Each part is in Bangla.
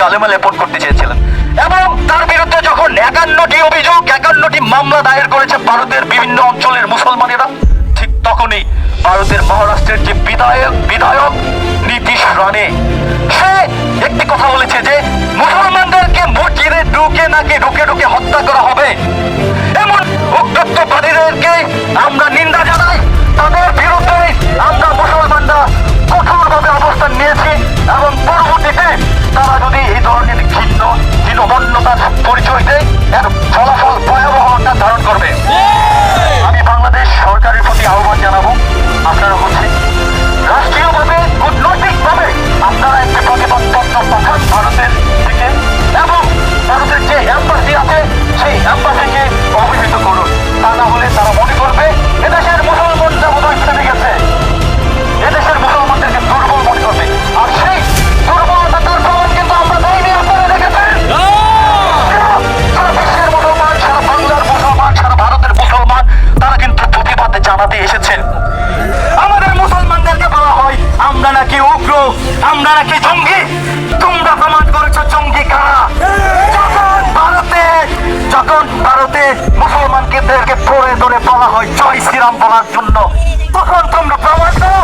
কালেমা লেপন করতে চেয়েছিলেন। এবং তার বিরুদ্ধে যখন একান্নটি অভিযোগ, একান্নটি মামলা দায়ের করেছে ভারতের বিভিন্ন অঞ্চলের মুসলমানেরা, ঠিক তখনই ভারতের মহারাষ্ট্রের যে বিধায়ক বিধায়ক নীতিশ রানে সে একটি কথা বলেছে যে, মুসলমানদেরকে মসজিদে ঢুকে নাকি ঢুকে ঢুকে হত্যা করা হবে প্রতিবাদ এসেছেন। আমাদের মুসলমানদেরকে বলা হয়, আমরা নাকি উগ্র, আমরা নাকি জঙ্গি। তোমরা প্রমাণ করেছ জঙ্গি কারা? যখন ভারতে পড়ে ধরে বলা হয়, জয় শ্রীরাম বলার জন্য, তখন তোমরা প্রমাণ করো,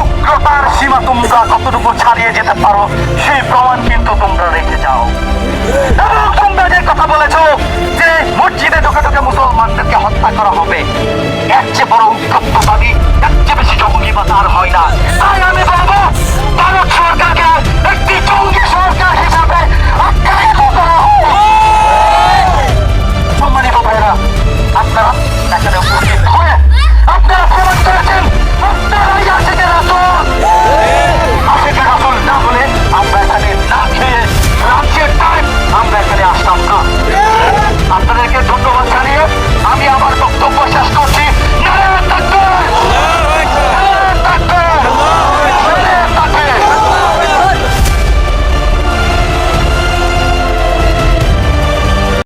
উগ্রতার সীমা তোমরা কতটুকু ছাড়িয়ে যেতে পারো, সেই প্রমাণ কিন্তু তোমরা রেখে যাও। এবং তোমরা যে কথা বলেছ আমি এর চেয়ে বেশি জঙ্গি বা তার হয় না।